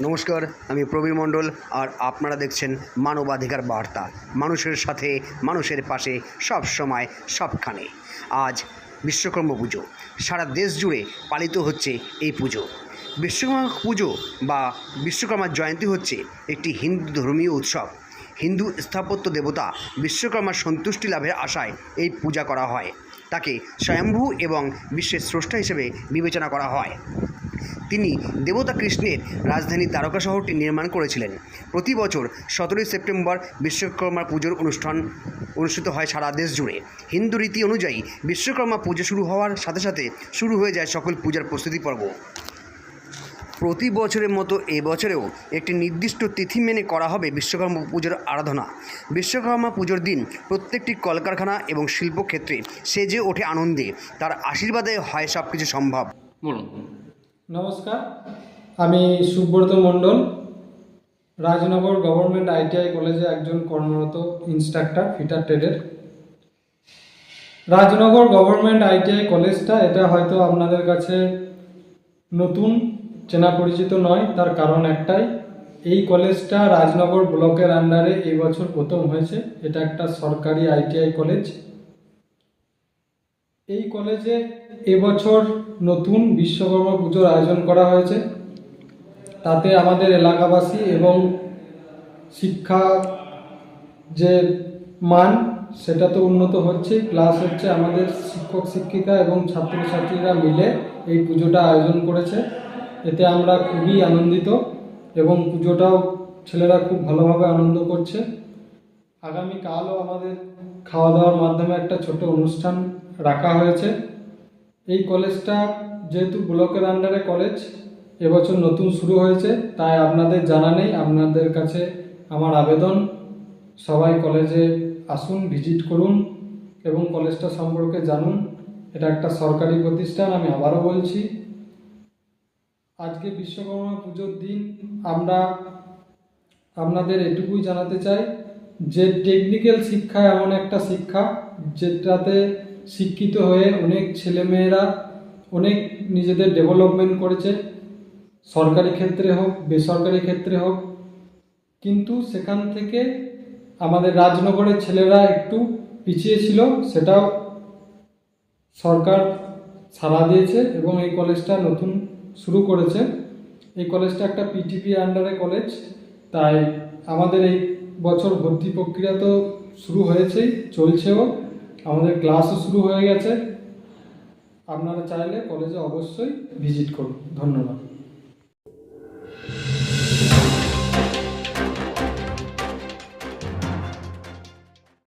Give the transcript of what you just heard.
নমস্কার, আমি প্রবীর মণ্ডল আর আপনারা দেখছেন মানবাধিকার বার্তা। মানুষের সাথে, মানুষের পাশে, সব সময়, সবখানে। আজ বিশ্বকর্মা পুজো। সারা দেশ জুড়ে পালিত হচ্ছে এই পুজো। বিশ্বকর্মা পুজো বা বিশ্বকর্মার জয়ন্তী হচ্ছে একটি হিন্দু ধর্মীয় উৎসব। হিন্দু স্থাপত্য দেবতা বিশ্বকর্মার সন্তুষ্টি লাভের আশায় এই পূজা করা হয়। তাকে স্বয়ম্ভু এবং বিশ্বের স্রষ্টা হিসেবে বিবেচনা করা হয়। তিনি দেবতা কৃষ্ণের রাজধানী দ্বারকা শহরটি নির্মাণ করেছিলেন। প্রতি বছর সতেরোই সেপ্টেম্বর বিশ্বকর্মা পুজোর অনুষ্ঠান অনুষ্ঠিত হয় সারা দেশ জুড়ে। হিন্দু রীতি অনুযায়ী বিশ্বকর্মা পুজো শুরু হওয়ার সাথে সাথে শুরু হয়ে যায় সকল পূজার প্রস্তুতি পর্ব। প্রতি বছরের মতো এবছরেও একটি নির্দিষ্ট তিথি মেনে করা হবে বিশ্বকর্মা পুজোর আরাধনা। বিশ্বকর্মা পুজোর দিন প্রত্যেকটি কলকারখানা এবং শিল্পক্ষেত্রে সেজে ওঠে আনন্দে। তার আশীর্বাদে হয় সব কিছু সম্ভব। বলুন। নমস্কার, আমি সুব্রত মণ্ডল, রাজনগর গভর্নমেন্ট আইটিআই কলেজে একজন কর্মরত ইনস্ট্রাক্টর, ফিটার ট্রেডের। রাজনগর গভর্নমেন্ট আইটিআই কলেজটা, এটা হয়তো আপনাদের কাছে নতুন, চেনা পরিচিত নয়, তার কারণ একটাই, এই কলেজটা রাজনগর ব্লকের আন্ডারে এই বছর প্রথম হয়েছে, এটা একটা সরকারি আইটিআই কলেজ। এই কলেজে এবছর নতুন বিশ্বকর্মা পুজোর আয়োজন করা হয়েছে। তাতে আমাদের এলাকাবাসী এবং শিক্ষা যে মান, সেটা তো উন্নত হচ্ছে। প্লাস হচ্ছে আমাদের শিক্ষক, শিক্ষিকা এবং ছাত্রছাত্রীরা মিলে এই পুজোটা আয়োজন করেছে। এতে আমরা খুবই আনন্দিত এবং পুজোটাও ছেলেরা খুব ভালোভাবে আনন্দ করছে। আগামীকালও আমাদের খাওয়া দাওয়ার মাধ্যমে একটা ছোট অনুষ্ঠান রাখা হয়েছে। এই কলেজটা যেহেতু ব্লকের আন্ডারে কলেজ এবছর নতুন শুরু হয়েছে, তাই আপনাদের জানা নেই, আপনাদের কাছে আমার আবেদন। সবাই কলেজে আসুন ভিজিট করুন এবং কলেজটা সম্পর্কে জানুন। এটা একটা সরকারি প্রতিষ্ঠান, আমি আবারও বলছি। আজকে বিশ্বকর্মা পুজোর দিন, আমরা আপনাদের এটুকুই জানাতে চাই যে টেকনিক্যাল শিক্ষা এমন একটা শিক্ষা, যেটাতে শিক্ষিত হয়ে অনেক ছেলেমেয়েরা অনেক নিজেদের ডেভেলপমেন্ট করেছে, সরকারি ক্ষেত্রে হোক, বেসরকারি ক্ষেত্রে হোক। কিন্তু সেখান থেকে আমাদের রাজনগরের ছেলেরা একটু পিছিয়ে ছিল, সেটাও সরকার সাড়া দিয়েছে এবং এই কলেজটা নতুন শুরু করেছে। এই কলেজটা একটা পিটিপি আন্ডারে কলেজ তাই আমাদের এই বছর ভর্তি প্রক্রিয়া তো শুরু হয়েছেই, চলছেও। আমাদের ক্লাসও শুরু হয়ে গেছে। আপনারা চাইলে কলেজে অবশ্যই ভিজিট করুন। ধন্যবাদ।